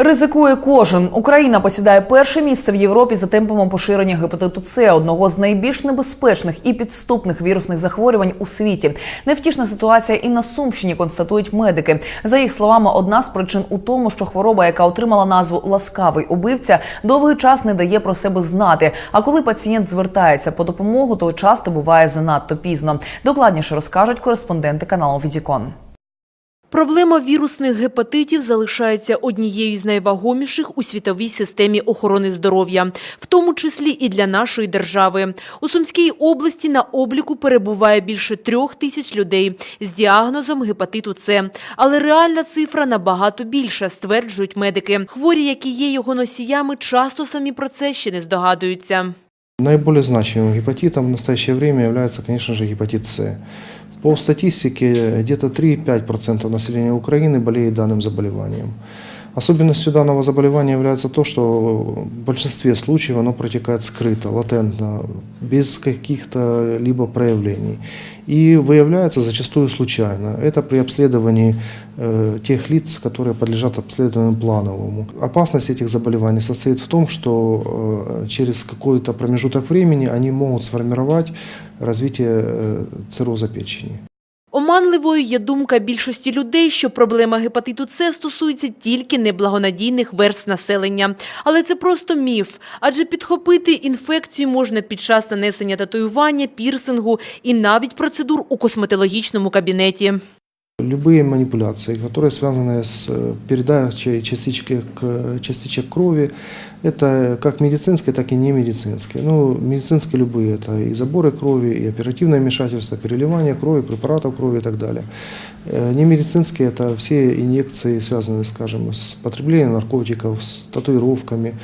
Ризикує кожен. Україна посідає перше місце в Європі за темпами поширення гепатиту С, одного з найбільш небезпечних і підступних вірусних захворювань у світі. Невтішна ситуація і на Сумщині констатують медики. За їх словами, одна з причин у тому, що хвороба, яка отримала назву ласкавий убивця, довгий час не дає про себе знати. А коли пацієнт звертається по допомогу, то часто буває занадто пізно. Докладніше розкажуть кореспонденти каналу Відікон. Проблема вірусних гепатитів залишається однією з найвагоміших у світовій системі охорони здоров'я, в тому числі і для нашої держави. У Сумській області на обліку перебуває більше трьох тисяч людей з діагнозом гепатиту С. Але реальна цифра набагато більша, стверджують медики. Хворі, які є його носіями, часто самі про це ще не здогадуються. Наиболее значимым гепатитом в настоящее время является, конечно же, гепатит С. По статистике, где-то 3-5% населения Украины болеет данным заболеванием. Особенностью данного заболевания является то, что в большинстве случаев оно протекает скрыто, латентно, без каких-то либо проявлений. И выявляется зачастую случайно. Это при обследовании э, тех лиц, которые подлежат обследованию плановому. Опасность этих заболеваний состоит в том, что э, через какой-то промежуток времени они могут сформировать развитие э, цирроза печени. Оманливою є думка більшості людей, що проблема гепатиту С стосується тільки неблагонадійних верст населення. Але це просто міф, адже підхопити інфекцію можна під час нанесення татуювання, пірсингу і навіть процедур у косметологічному кабінеті. Любые манипуляции, которые связаны с э, передачей частички к, частичек крови, это как медицинские, так и не медицинские. Ну, медицинские любые, это и заборы крови, и оперативное вмешательство, переливание крови, препаратов крови и так далее. Э, Не медицинские – это все инъекции, связанные, скажем, с потреблением наркотиков, с татуировками,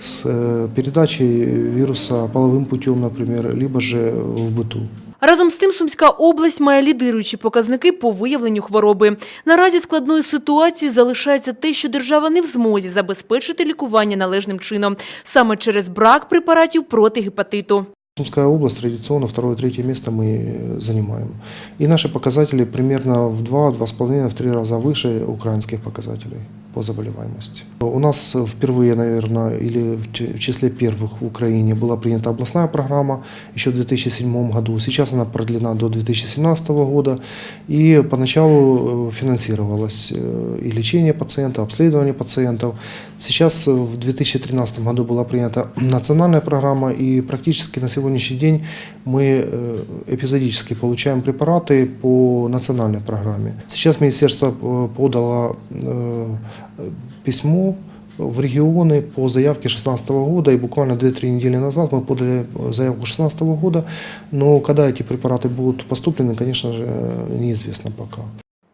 с э, передачей вируса половым путем, например, либо же в быту. Разом з тим Сумська область має лідируючі показники по виявленню хвороби. Наразі складною ситуацією залишається те, що держава не в змозі забезпечити лікування належним чином, саме через брак препаратів проти гепатиту. Сумская область традиционно второе-третье место мы э, занимаем. И наши показатели примерно в 2-2,5, в 3 раза выше украинских показателей по заболеваемости. У нас впервые, наверное, или в ч- в числе первых в Украине была принята областная программа еще в 2007 году. Сейчас она продлена до 2017 года. И поначалу э, финансировалось э, и лечение пациентов, обследование пациентов. Сейчас э, в 2013 году была принята национальная программа, и практически на сегодняшний день мы э, эпизодически получаем препараты по национальной программе. Сейчас министерство э, подало э, письмо в регионы по заявке 2016 года, и буквально 2-3 недели назад мы подали э, заявку 2016 года, но когда эти препараты будут поступлены, конечно же, э, неизвестно пока.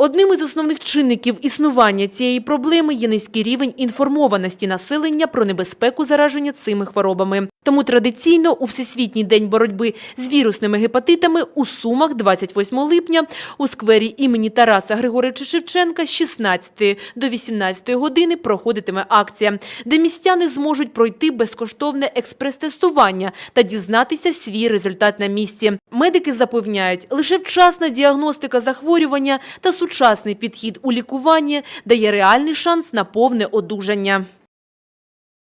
Одним із основних чинників існування цієї проблеми є низький рівень інформованості населення про небезпеку зараження цими хворобами. Тому традиційно у Всесвітній день боротьби з вірусними гепатитами у Сумах 28 липня у сквері імені Тараса Григоровича Шевченка з 16 до 18 години проходитиме акція, де містяни зможуть пройти безкоштовне експрес-тестування та дізнатися свій результат на місці. Медики запевняють, лише вчасна діагностика захворювання та сучасний підхід у лікуванні дає реальний шанс на повне одужання.